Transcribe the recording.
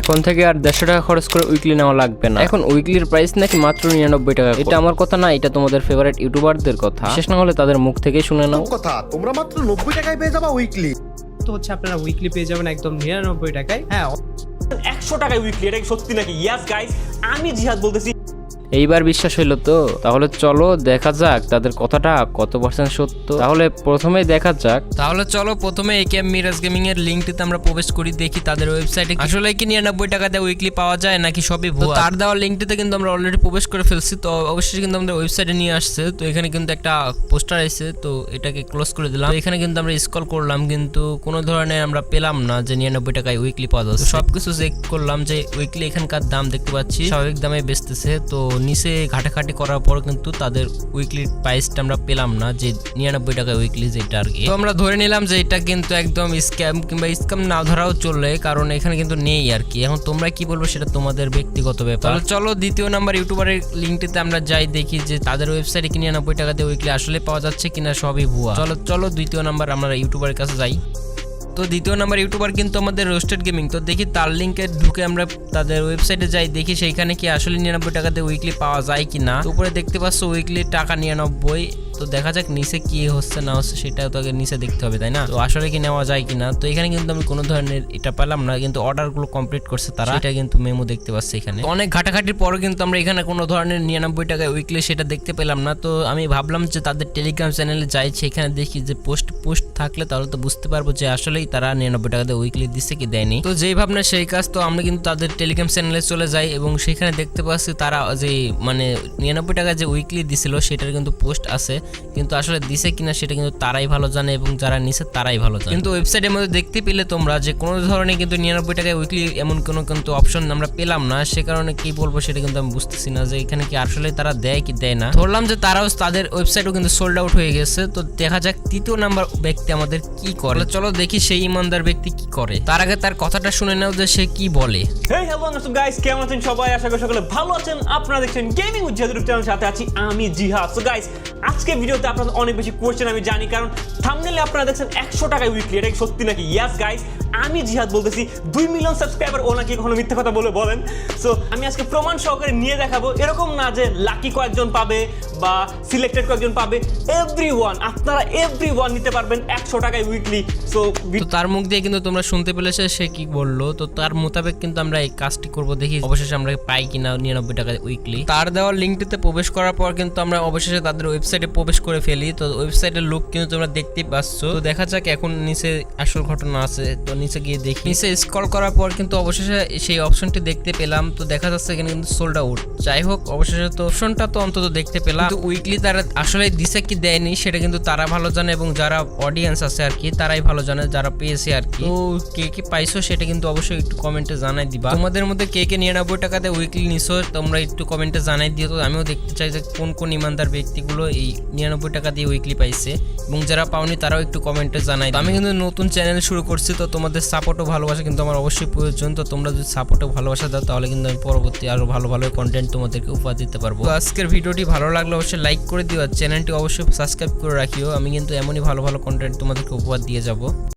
এখন থেকে আর দেড়শো টাকা খরচ করে উইকলি নেওয়া লাগবে না। এখন উইকলির প্রাইস নাকি মাত্র নিরানব্বই টাকা এটা আমার কথা না এটা তোমাদের ফেভারিট ইউটিউবারদের কথা। শেষ না হলে তাদের মুখ থেকে শুনে নাও। কথা তোমরা মাত্র নব্বই টাকায় পেয়ে যাবা উইকলি তো হচ্ছে আপনারা উইকলি পেয়ে যাবেন একদম নিরানব্বই টাকায়। হ্যাঁ একশো টাকায় উইকলি এটা সত্যি নাকি? ইয়াস গাইস আমি জিহাদ বলতেছি। এইবার বিশ্বাস হইল তো? তাহলে চলো দেখা যাক তাদের কথাটা কত পার্সেন্ট সত্য। তাহলে প্রথমে দেখা যাক। তাহলে চলো প্রথমে একে মিরাজ গেমিং এর লিঙ্কটিতে আমরা প্রবেশ করি দেখি তাদের ওয়েবসাইটে আসলে কি নিরানব্বই টাকাতে উইকলি পাওয়া যায় নাকি সবই ভুয়া? তার দেওয়া লিঙ্কটিতে কিন্তু আমরা অলরেডি প্রবেশ করে ফেলছি তো অবশ্যই কিন্তু আমাদের ওয়েবসাইটে নিয়ে আসছে। তো এখানে কিন্তু একটা পোস্টার এসেছে তো এটাকে ক্লোজ করে দিলাম। তো এখানে কিন্তু আমরা স্ক্রল করলাম কিন্তু কোনো ধরনের আমরা পেলাম না যে নিরানব্বই টাকায় উইকলি পাওয়া যাচ্ছে। সবকিছু চেক করলাম যে উইকলি এখানকার দাম দেখতে পাচ্ছি। স্বাভাবিক দামে বেচতেছে তো নিচে ঘাটাঘাটি করার পর কিন্তু তাদের উইকলির প্রাইসটা আমরা পেলাম না, যে নিরানব্বই টাকা উইকলি যেটা আর কি। তো আমরা ধরে নিলাম যে এটা কিন্তু একদম স্ক্যাম কিংবা স্ক্যাম না ধরাও চলে কারণ এখানে কিন্তু নেই আর কি। এখন তোমরা কি বলব সেটা তোমাদের ব্যক্তিগত ব্যাপার। চলো দ্বিতীয় নাম্বার ইউটিউবারের লিঙ্কটিতে আমরা যাই, দেখি যে তাদের ওয়েবসাইটে কি নিরানব্বই টাকাতে উইকলি আসলে পাওয়া যাচ্ছে কিনা সবই ভুয়া। চলো চলো দ্বিতীয় নাম্বার আমরা ইউটিউবারের কাছে যাই। তো দ্বিতীয় নাম্বার ইউটিউবার কিন্তু আমাদের রোস্টেড গেমিং, তো দেখি তার লিঙ্কে ঢুকে আমরা তাদের ওয়েবসাইটে যাই, দেখি সেইখানে কি আসলে নিরানব্বই টাকাতে উইকলি পাওয়া যায় কি না উপরে দেখতে পাচ্ছ উইকলি টাকা নিরানব্বই তো দেখা যাক নিচে কি হচ্ছে না হচ্ছে সেটা তোকে নিচে দেখতে হবে তাই না? তো আসলে কি নেওয়া যায় কিনা। তো এখানে কিন্তু আমি কোনো ধরনের এটা পেলাম না কিন্তু অর্ডারগুলো কমপ্লিট করছে তারা। এটা কিন্তু মেমো দেখতে পাচ্ছে এখানে। অনেক ঘাটাঘাটির পরও কিন্তু আমরা এখানে কোনো ধরনের নিরানব্বই টাকায় উইকলি সেটা দেখতে পেলাম না। তো আমি ভাবলাম যে তাদের টেলিগ্রাম চ্যানেলে যাই সেখানে দেখি যে পোস্ট পোস্ট থাকলে তাহলে তো বুঝতে পারব যে আসলেই তারা নিরানব্বই টাকাতে উইকলি দিচ্ছে কি দেয়নি। তো যেই ভাবনা সেই কাজ তো আমরা কিন্তু তাদের টেলিগ্রাম চ্যানেলে চলে যাই এবং সেখানে দেখতে পাচ্ছি তারা যে মানে নিরানব্বই টাকা যে উইকলি দিছিল সেটার কিন্তু পোস্ট আছে। কিন্তু আসলে দিছে কিনা সেটা কিন্তু তারাই ভালো জানে এবং যারা নিছে তারাই ভালো জানে। কিন্তু ওয়েবসাইটের মধ্যে দেখতে পেলে তোমরা যে কোনো ধরনের কিন্তু নিরানব্বই টাকায় উইকলি এমন কোনো কিন্তু অপশন আমরা পেলাম না সে কারণে কি বলব সেটা কিন্তু আমি বুঝতেছি না যে এখানে কি আসলে তারা দেয় কি দেয় না। ধরলাম যে তারাও তাদের ওয়েবসাইটও কিন্তু সোল্ড আউট হয়ে গেছে তো দেখা যাক তৃতীয় নাম্বার ব্যক্তি আমাদের কি করে। চলো দেখি সেই ইমানদার ব্যক্তি কি করে। তার আগে তার কথাটা শুনে নাও যে সে কি বলে। হেই হ্যালো গাইস কেমন আছেন সবাই? আশা করি সকলে ভালো আছেন। আপনারা দেখছেন গেমিং ইউটিউব চ্যানেলের সাথে আছি আমি জিহাদ সো গাইস আজকে ভিডিওতে আপনাদের অনেক বেশি কোয়েশ্চেন আমি জানি কারণ থাম্বনেলে আপনারা দেখছেন একশো টাকায় উইকলি এটা কি সত্যি নাকি? ইয়াস গাইস আমি জিহাদ বলতেছি দুই মিলিয়ন সাবস্ক্রাইবার ও নাকি কখনো মিথ্যা কথা বলে বলেন। সো আমি আজকে প্রমাণ সহকারে নিয়ে দেখাবো এরকম না যে লাকি কয়েকজন পাবে বা সিলেক্টেড কয়েকজন পাবে এভরি ওয়ান আপনারা এভরি ওয়ান নিতে পারবেন একশো টাকায় উইকলি সো তার মুখ দিয়ে কিন্তু তোমরা শুনতে পেলেছে সে কি বলল? তো তার মোতাবেক কিন্তু আমরা এই কাজটি করব দেখি অবশেষে আমরা পাই কিনা নিরানব্বই টাকা উইকলি তার দেওয়া লিঙ্কটিতে প্রবেশ করার পর কিন্তু আমরা অবশেষে তাদের ওয়েবসাইটে প্রবেশ করে ফেলি। তো ওয়েবসাইটের লুক কিন্তু তোমরা দেখতেই পাচ্ছ। তো দেখা যাক এখন নিচে আসল ঘটনা আছে। তো নিচে গিয়ে দেখি। নিচে স্ক্রল করার পর কিন্তু অবশেষে সেই অপশনটি দেখতে পেলাম। তো দেখা যাচ্ছে এখানে কিন্তু সোল্ড আউট যাই হোক, অবশেষে তো অপশনটা তো অন্তত দেখতে পেলাম। কিন্তু উইকলি তারা আসলে দিছে কি দেয়নি, সেটা কিন্তু তারা ভালো জানে এবং যারা অডিয়েন্স আছে আর কি, তারাই ভালো জানে, যারা পেয়েছে আর কি। তো কে কে পাইছো সেটা কিন্তু অবশ্যই একটু কমেন্টে জানাই দিবা। তোমাদের মধ্যে কে কে নিরানব্বই টাকাতে উইকলি নিছো, তোমরা একটু কমেন্টে জানাই দিও। তো আমিও দেখতে চাই যে কোন কোন ইমানদার ব্যক্তিগুলো এই নিরানব্বই টাকা দিয়ে উইকলি পাইছে। এবং যারা পাওনি তারাও একটু কমেন্টে জানাই। আমি কিন্তু নতুন চ্যানেল শুরু করছি, তো তোমাদের সাপোর্ট ও ভালোবাসা কিন্তু আমার অবশ্যই প্রয়োজন। তো তোমরা যদি সাপোর্টও ভালোবাসা দাও, তাহলে কিন্তু আমি পরবর্তী আরও ভালো ভালো কন্টেন্ট তোমাদেরকে উপহার দিতে পারব। আজকের ভিডিওটি ভালো লাগলে অবশ্যই লাইক করে দিও, আর চ্যানেলটি অবশ্যই সাবস্ক্রাইব করে রাখিও। আমি কিন্তু এমনই ভালো ভালো কন্টেন্ট তোমাদেরকে উপহার দিয়ে যাব।